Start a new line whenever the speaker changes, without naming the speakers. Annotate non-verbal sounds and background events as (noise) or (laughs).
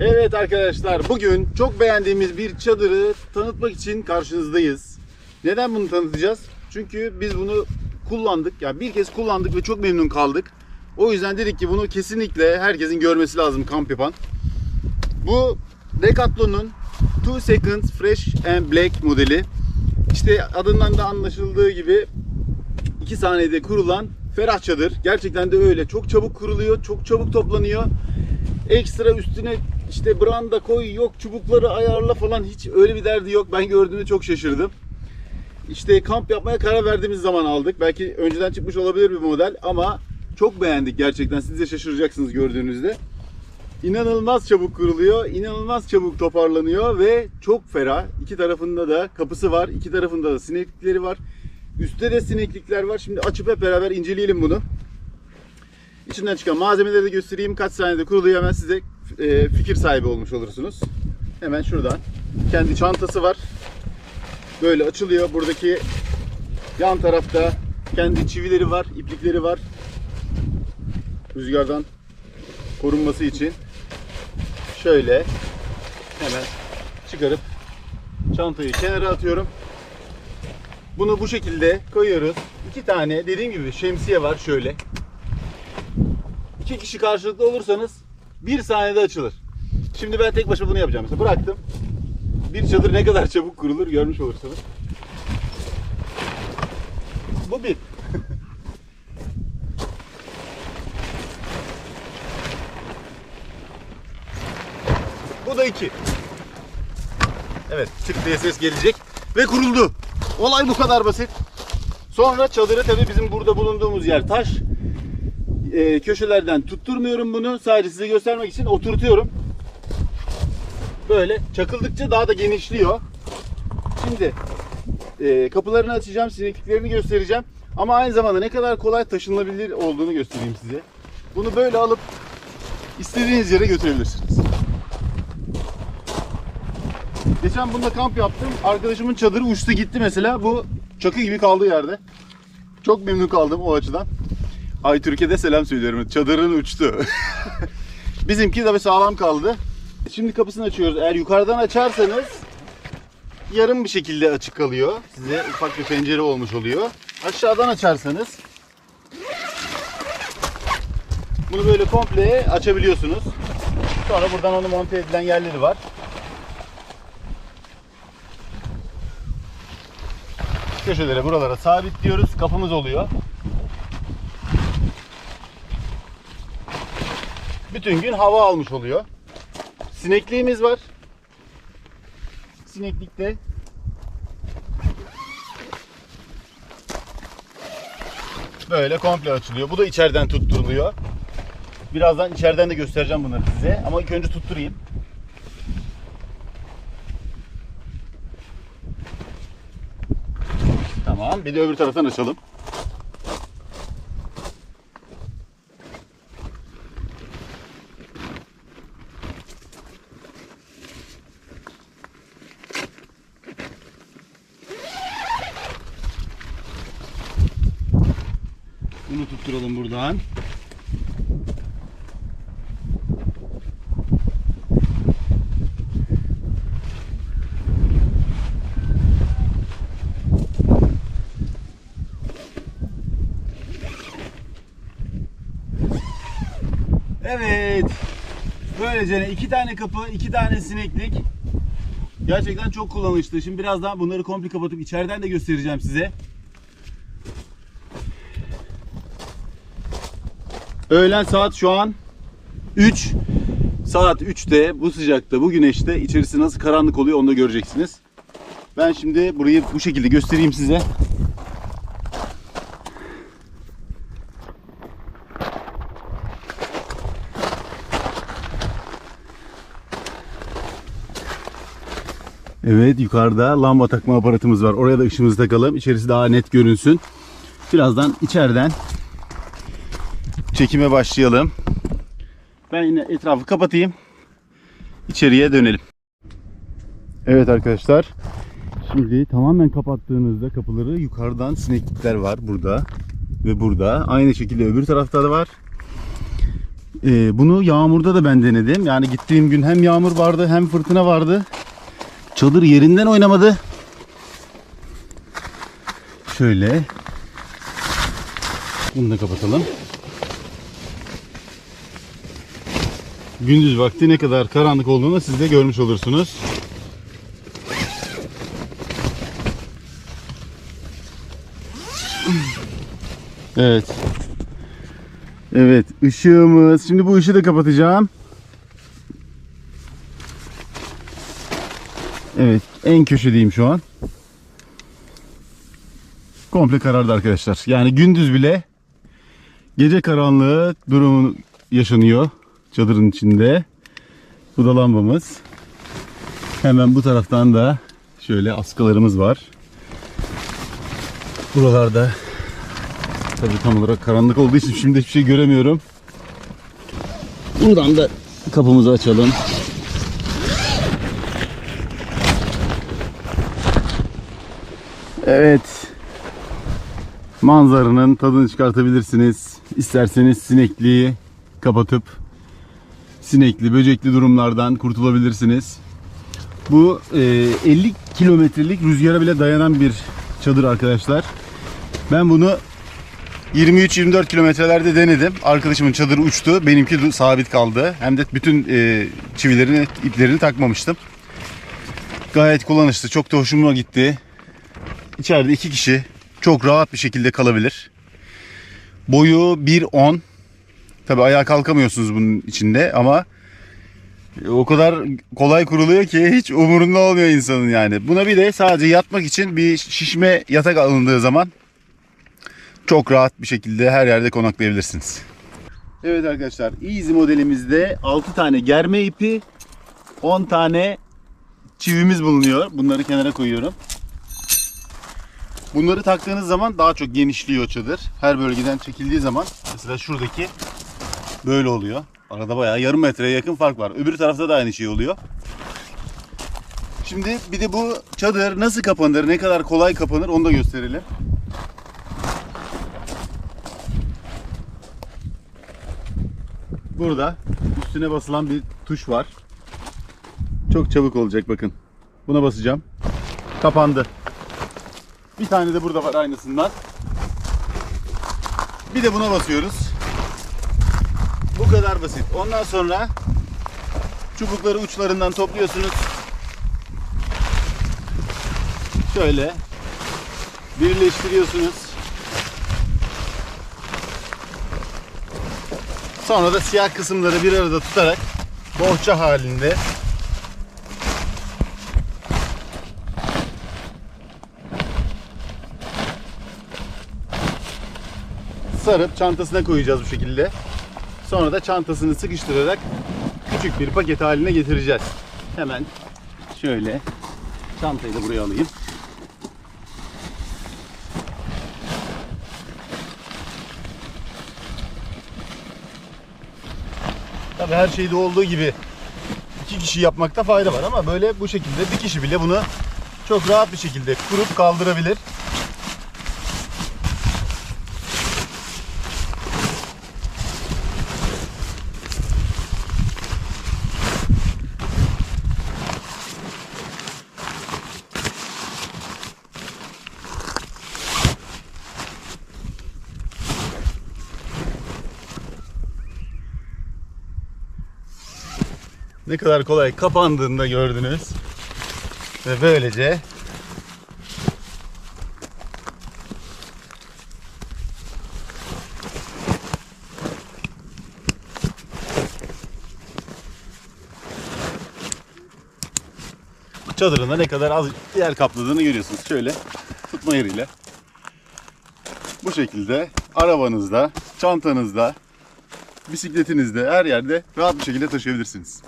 Evet arkadaşlar bugün çok beğendiğimiz bir çadırı tanıtmak için karşınızdayız. Neden bunu tanıtacağız? Çünkü biz bunu kullandık. Yani bir kez kullandık ve çok memnun kaldık. O yüzden dedik ki bunu kesinlikle herkesin görmesi lazım kamp yapan. Bu Decathlon'un 2 Seconds Fresh and Black modeli. İşte adından da anlaşıldığı gibi 2 saniyede kurulan ferah çadır. Gerçekten de öyle. Çok çabuk kuruluyor, çok çabuk toplanıyor. Ekstra üstüne işte branda koy, yok çubukları ayarla falan hiç öyle bir derdi yok. Ben gördüğümde çok şaşırdım. İşte kamp yapmaya karar verdiğimiz zaman aldık. Belki önceden çıkmış olabilir bir model ama çok beğendik gerçekten. Siz de şaşıracaksınız gördüğünüzde. İnanılmaz çabuk kuruluyor, inanılmaz çabuk toparlanıyor ve çok ferah. İki tarafında da kapısı var, iki tarafında da sineklikleri var. Üstte de sineklikler var. Şimdi açıp hep beraber inceleyelim bunu. İçinden çıkan malzemeleri de göstereyim. Kaç saniyede kuruluyor hemen size e, fikir sahibi olmuş olursunuz. Hemen şuradan. Kendi çantası var. Böyle açılıyor. Buradaki yan tarafta kendi çivileri var, iplikleri var. Rüzgardan korunması için. Şöyle hemen çıkarıp çantayı kenara atıyorum. Bunu bu şekilde koyuyoruz. İki tane dediğim gibi şemsiye var şöyle. İki kişi karşılıklı olursanız bir saniyede açılır. Şimdi ben tek başıma bunu yapacağım. Mesela bıraktım. Bir çadır ne kadar çabuk kurulur görmüş olursunuz. Bu bir. (laughs) Bu da iki. Evet tık diye ses gelecek ve kuruldu. Olay bu kadar basit. Sonra çadırı tabii bizim burada bulunduğumuz yer taş. Ee, köşelerden tutturmuyorum bunu. Sadece size göstermek için oturtuyorum. Böyle çakıldıkça daha da genişliyor. Şimdi e, kapılarını açacağım, sinekliklerini göstereceğim. Ama aynı zamanda ne kadar kolay taşınabilir olduğunu göstereyim size. Bunu böyle alıp istediğiniz yere götürebilirsiniz. Geçen bunda kamp yaptım. Arkadaşımın çadırı uçtu gitti mesela. Bu çakı gibi kaldı yerde. Çok memnun kaldım o açıdan. Ay Türkiye'de selam söylüyorum. Çadırın uçtu. (laughs) Bizimki de sağlam kaldı. Şimdi kapısını açıyoruz. Eğer yukarıdan açarsanız yarım bir şekilde açık kalıyor. Size ufak bir pencere olmuş oluyor. Aşağıdan açarsanız bunu böyle komple açabiliyorsunuz. Sonra buradan onu monte edilen yerleri var. köşelere buralara sabitliyoruz. Kapımız oluyor. Bütün gün hava almış oluyor. Sinekliğimiz var. Sineklikte böyle komple açılıyor. Bu da içeriden tutturuluyor. Birazdan içeriden de göstereceğim bunları size. Ama ilk önce tutturayım. Tamam. Bir de öbür taraftan açalım. Bunu tutturalım buradan. Evet. Böylece iki tane kapı, iki tane sineklik. Gerçekten çok kullanışlı. Şimdi birazdan bunları komple kapatıp içeriden de göstereceğim size. Öğlen saat şu an 3. Saat 3'te bu sıcakta, bu güneşte içerisi nasıl karanlık oluyor onu da göreceksiniz. Ben şimdi burayı bu şekilde göstereyim size. Evet yukarıda lamba takma aparatımız var. Oraya da ışığımızı takalım. İçerisi daha net görünsün. Birazdan içeriden çekime başlayalım. Ben yine etrafı kapatayım. İçeriye dönelim. Evet arkadaşlar. Şimdi tamamen kapattığınızda kapıları yukarıdan sineklikler var burada ve burada. Aynı şekilde öbür tarafta da var. Ee, bunu yağmurda da ben denedim. Yani gittiğim gün hem yağmur vardı hem fırtına vardı. Çadır yerinden oynamadı. Şöyle. Bunu da kapatalım. Gündüz vakti ne kadar karanlık olduğunu siz de görmüş olursunuz. Evet. Evet, ışığımız. Şimdi bu ışığı da kapatacağım. Evet, en köşedeyim şu an. Komple karardı arkadaşlar. Yani gündüz bile gece karanlığı durumu yaşanıyor çadırın içinde. Bu da lambamız. Hemen bu taraftan da şöyle askılarımız var. Buralarda tabii tam olarak karanlık olduğu için şimdi hiçbir şey göremiyorum. Buradan da kapımızı açalım. Evet. Manzaranın tadını çıkartabilirsiniz. İsterseniz sinekliği kapatıp sinekli, böcekli durumlardan kurtulabilirsiniz. Bu e, 50 kilometrelik rüzgara bile dayanan bir çadır arkadaşlar. Ben bunu 23-24 kilometrelerde denedim. Arkadaşımın çadırı uçtu. Benimki sabit kaldı. Hem de bütün e, çivilerini, iplerini takmamıştım. Gayet kullanışlı. Çok da hoşuma gitti. İçeride iki kişi çok rahat bir şekilde kalabilir. Boyu 1.10. Tabi ayağa kalkamıyorsunuz bunun içinde ama o kadar kolay kuruluyor ki (laughs) hiç umurunda olmuyor insanın yani. Buna bir de sadece yatmak için bir şişme yatak alındığı zaman çok rahat bir şekilde her yerde konaklayabilirsiniz. Evet arkadaşlar Easy modelimizde 6 tane germe ipi 10 tane çivimiz bulunuyor. Bunları kenara koyuyorum. Bunları taktığınız zaman daha çok genişliyor çadır. Her bölgeden çekildiği zaman mesela şuradaki böyle oluyor. Arada bayağı yarım metreye yakın fark var. Öbür tarafta da aynı şey oluyor. Şimdi bir de bu çadır nasıl kapanır, ne kadar kolay kapanır onu da gösterelim. Burada üstüne basılan bir tuş var. Çok çabuk olacak bakın. Buna basacağım. Kapandı. Bir tane de burada var aynısından. Bir de buna basıyoruz. Bu kadar basit. Ondan sonra çubukları uçlarından topluyorsunuz. Şöyle birleştiriyorsunuz. Sonra da siyah kısımları bir arada tutarak bohça halinde sarıp çantasına koyacağız bu şekilde. Sonra da çantasını sıkıştırarak küçük bir paket haline getireceğiz. Hemen şöyle çantayı da buraya alayım. Tabii her şeyde olduğu gibi iki kişi yapmakta fayda var ama böyle bu şekilde bir kişi bile bunu çok rahat bir şekilde kurup kaldırabilir. Ne kadar kolay kapandığında gördünüz. Ve böylece çadırında ne kadar az yer kapladığını görüyorsunuz. Şöyle tutma yeriyle. Bu şekilde arabanızda, çantanızda, bisikletinizde her yerde rahat bir şekilde taşıyabilirsiniz.